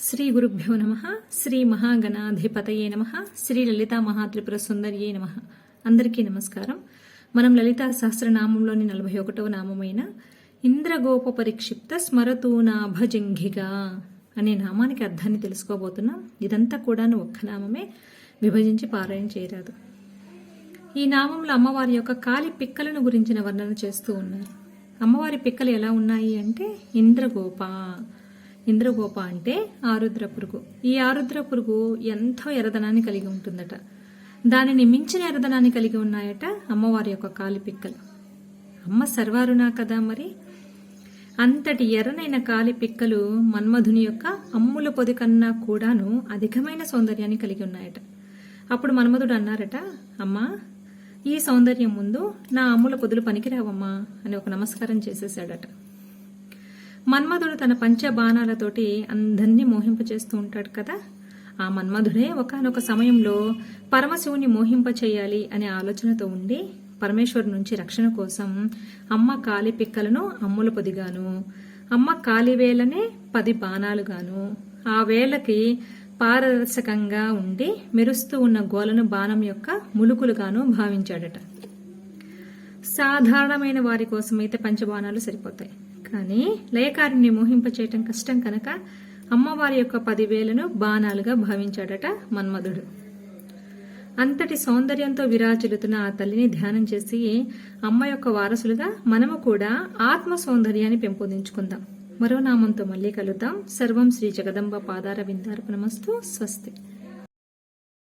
శ్రీ గురుభ్యో నమ శ్రీ మహాగణాధిపతయే నమ శ్రీ లలితా మహాత్రిపుర సుందర్యే నమ. అందరికీ నమస్కారం. మనం లలితా సహస్రనామంలోని నలభై ఒకటవ నామమైన ఇంద్రగోప పరిక్షిప్త స్మరతూనాభజంఘిగా అనే నామానికి అర్థాన్ని తెలుసుకోబోతున్నాం. ఇదంతా కూడాను ఒక్క నామమే. విభజించి పారాయణ చేయరాదు. ఈ నామంలో అమ్మవారి యొక్క కాలి పిక్కలను గురించిన వర్ణన చేస్తూ ఉన్నారు అమ్మవారి పిక్కలు ఎలా ఉన్నాయి అంటే ఇంద్రగోప. ఇంద్రగోప అంటే ఆరుద్ర పురుగు. ఈ ఆరుద్ర పురుగు ఎంతో ఎరదనాన్ని కలిగి ఉంటుందట. దానిని మించిన ఎర్రదనాన్ని కలిగి ఉన్నాయట అమ్మవారి యొక్క కాలిపిక్కలు అమ్మ సర్వారునా కదా మరి? అంతటి ఎర్రనైన కాలి పిక్కలు మన్మధుని యొక్క అమ్ముల పొది కన్నా కూడాను అధికమైన సౌందర్యాన్ని కలిగి ఉన్నాయట. అప్పుడు మన్మధుడు అన్నారట అమ్మా ఈ సౌందర్యం ముందు నా అమ్ముల పొదులు పనికిరావమ్మా అని ఒక నమస్కారం చేసేశాడట. మన్మధుడు తన పంచబాణాలతోటి అందరినీ మోహింపచేస్తూ ఉంటాడు కదా. ఆ మన్మధుడే ఒకనొక సమయంలో పరమశివుని మోహింప చేయాలి అనే ఆలోచనతో ఉండి పరమేశ్వరు నుంచి రక్షణ కోసం అమ్మ కాలి పిక్కలను అమ్ముల పొదిగాను. అమ్మ కాలివేలనే పది బాణాలుగాను. ఆ వేలకి పారదర్శకంగా ఉండి మెరుస్తూ ఉన్న గోలను బాణం యొక్క ములుకులుగాను భావించాడట. సాధారణమైన వారి కోసమైతే పంచబాణాలు సరిపోతాయి. కానీ లయకారిని మోహింపచేయటం కష్టం కనుక అమ్మవారి యొక్క పదివేలను బాణాలుగా భావించాడట మన్మధుడు. అంతటి సౌందర్యంతో విరాజిల్లుతున్న ఆ తల్లిని ధ్యానం చేసి అమ్మ యొక్క వారసులుగా మనము కూడా ఆత్మ సౌందర్యాన్ని పెంపొందించుకుందాం. మరో నామంతో మళ్ళీ కలుద్దాం. సర్వం శ్రీ జగదంబ పాదార విందార్పణమస్తు. స్వస్తి.